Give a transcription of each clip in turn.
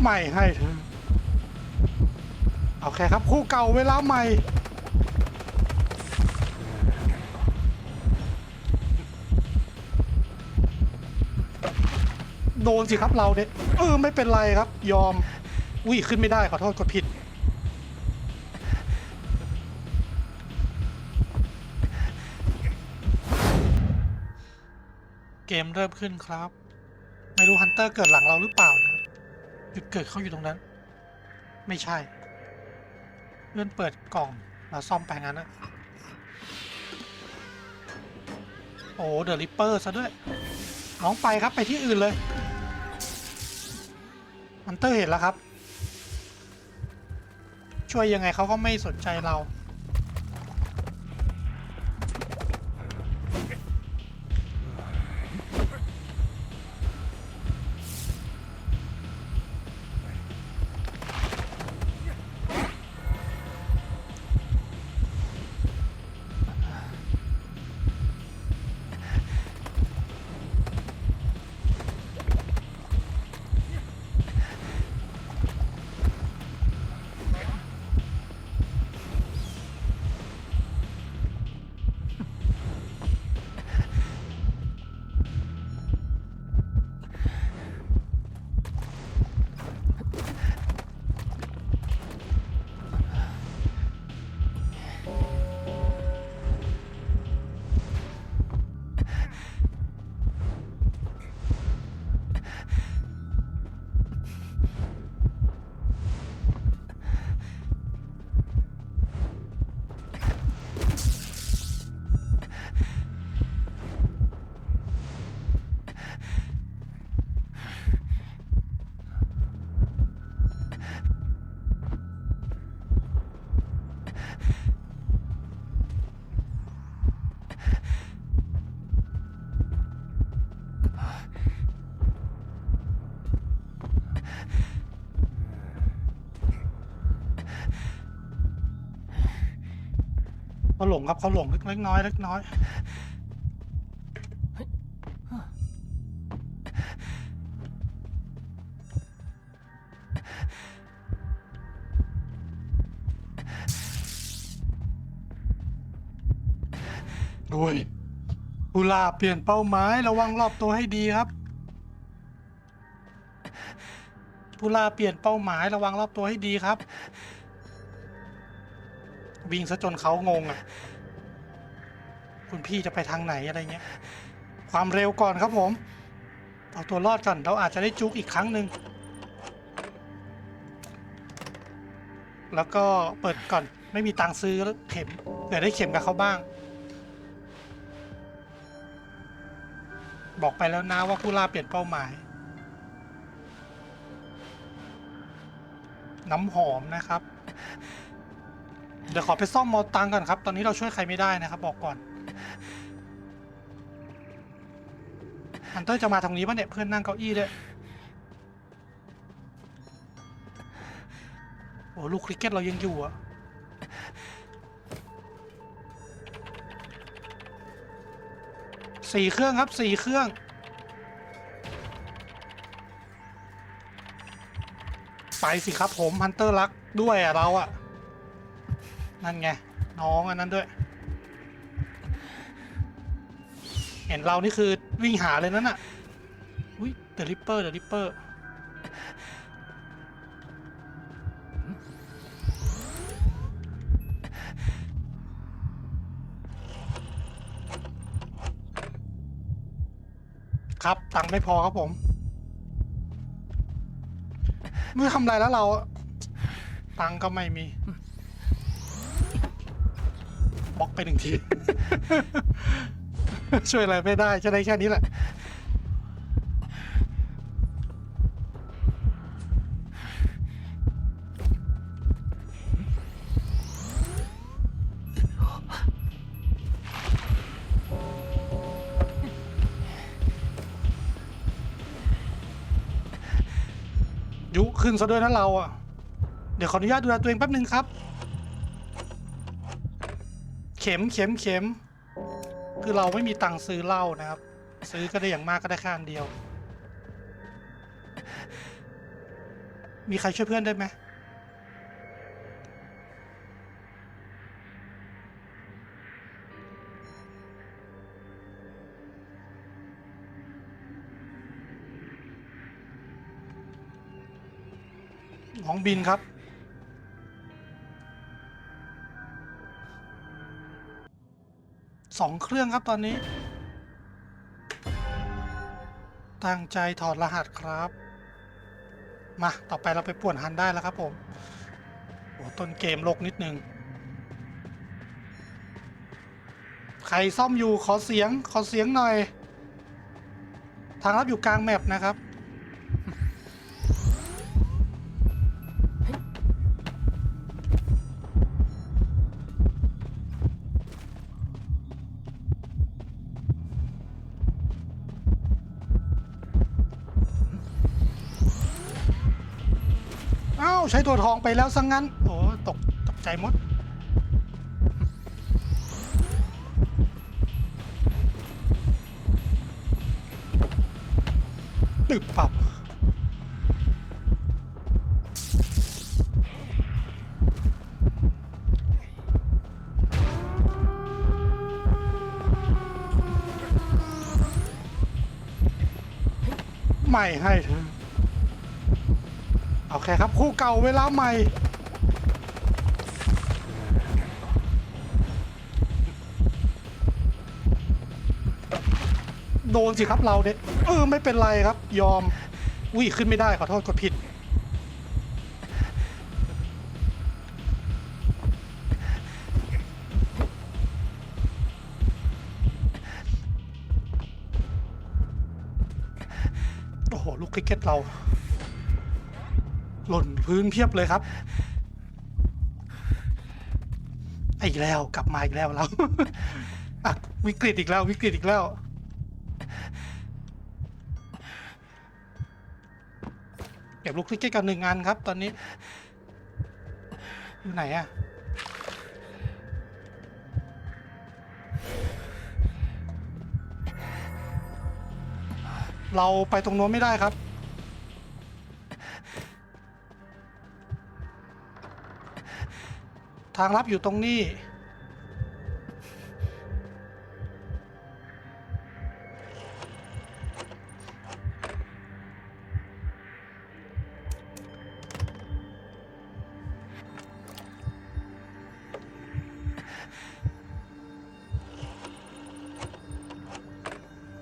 ใหม่ให้เธอโอเคครับ คู่เก่าเวลาใหม่ โดนสิครับเราเนี่ยเออไม่เป็นไรครับ ยอม อุ้ยขึ้นไม่ได้ขอโทษกดผิดเกมเริ่มขึ้นครับ ไม่รู้ฮันเตอร์เกิดหลังเราหรือเปล่านะ จุดเกิดเขาอยู่ตรงนั้น ไม่ใช่ เพื่อนเปิดกล่องมาซ่อมไปงั้นนะโอ้เดอะริปเปอร์ซะด้วย น้องไปครับไปที่อื่นเลยมันเตอร์เห็นแล้วครับ ช่วยยังไงเขาก็ไม่สนใจเรา หลงครับเขาหลงเล็กน้อยเล็กน้อยโอ้ยกุลาเปลี่ยนเป้าหมายระวังรอบตัวให้ดีครับกุลาเปลี่ยนเป้าหมายระวังรอบตัวให้ดีครับ วิ่งซะจนเขางงอะ คุณพี่จะไปทางไหนอะไรเงี้ย ความเร็วก่อนครับผม เอาตัวรอดก่อน เราอาจจะได้จุกอีกครั้งหนึ่ง แล้วก็เปิดก่อน ไม่มีตังค์ซื้อเข็มเผื่อได้เข็มกับเขาบ้าง บอกไปแล้วนะว่าผู้ล่าเปลี่ยนเป้าหมาย น้ำหอมนะครับ เดี๋ยวขอไปซ่อมมอตังก่อนครับ ตอนนี้เราช่วยใครไม่ได้นะครับบอกก่อนฮันเตอร์จะมาทางนี้ปะเนี่ยเพื่อนนั่งเก้าอี้ด้วยโอ้ลูกคริกเก็ตเรายังอยู่อะสี่เครื่องครับสี่เครื่อง ไปสิครับผมฮันเตอร์รักด้วยอะเราอะ นั่นไง น้องอันนั้นด้วย เห็นเรานี่คือวิ่งหาเลยนั่นน่ะอุ้ยเดอะริปเปอร์เดอะริปเปอร์ครับ ตังค์ไม่พอครับผมไม่ทำไรแล้วเรา ตังค์ก็ไม่มี บล็อกไปหนึ่งที ช่วยอะไรไม่ได้จะได้แค่นี้แหละยุขึ้นซะด้วยนะเราอะ เดี๋ยวขออนุญาตดูแลตัวเองแป๊บหนึ่งครับ เข็มเข็มเข็ม คือเราไม่มีตังค์ซื้อเหล้านะครับ ซื้อก็ได้อย่างมากก็ได้แค่อันเดียว มีใครช่วยเพื่อนได้ไหมของบินครับ สองเครื่องครับตอนนี้ ตั้งใจถอดรหัสครับ มาต่อไปเราไปป่วนฮันได้แล้วครับผมโอ้ต้นเกมลกนิดนึง ใครซ่อมอยู่ขอเสียงขอเสียงหน่อย ทางลับอยู่กลางแมปนะครับ ใช้ตัวทองไปแล้วสังงั้น โอ้ตกตกใจมด ตึบปับไม่ให้เธอ โอเคครับ คู่เก่าเวลาใหม่ โดนสิครับเราเนี่ยเออไม่เป็นไรครับ ยอมอุ้ยขึ้นไม่ได้ขอโทษกดผิด โอ้โห ลูกคริกเก็ตเรา หล่นพื้นเพียบเลยครับอีกแล้วกลับมาอีกแล้วเราอะวิกฤตอีกแล้ววิกฤตอีกแล้วเก็บลูกคริกเก็ตกันหนึ่งอันครับ ตอนนี้ อยู่ไหนอะเราไปตรงโน้นไม่ได้ครับ ทางลับอยู่ตรงนี้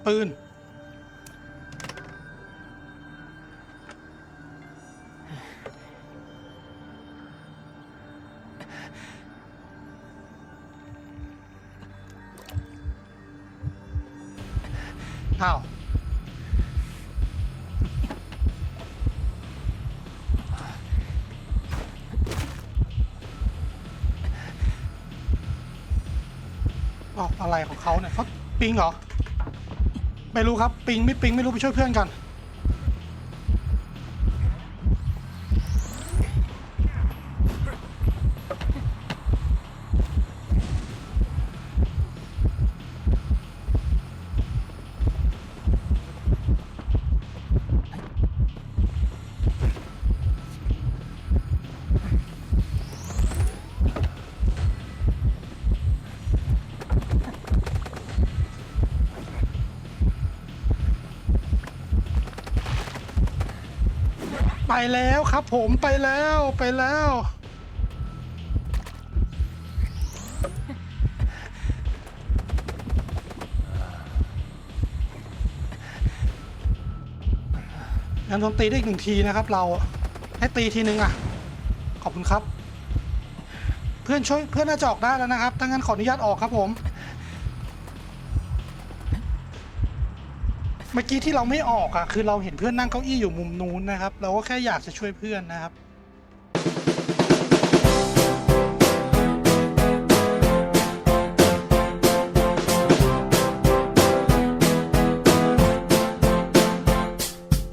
ปืน อ้าอะไรของเขาเนี่ยเขาปิงเหรอ ไม่รู้ครับ ปิงไม่ปิงไม่รู้ไปช่วยเพื่อนกัน แล้วครับผมไปแล้วไปแล้ว ยังโดนตีได้อีกหนึ่งทีนะครับเราให้ตีทีนึงอะ ขอบคุณครับ เพื่อนช่วยเพื่อนน่าจะออกได้แล้วนะครับถ้างั้นขออนุญาตออกครับผม เมื่อกี้ที่เราไม่ออกอะคือเราเห็นเพื่อนนั่งเก้าอี้อยู่มุมนู้นนะครับ เราก็แค่อยากจะช่วยเพื่อนนะครับ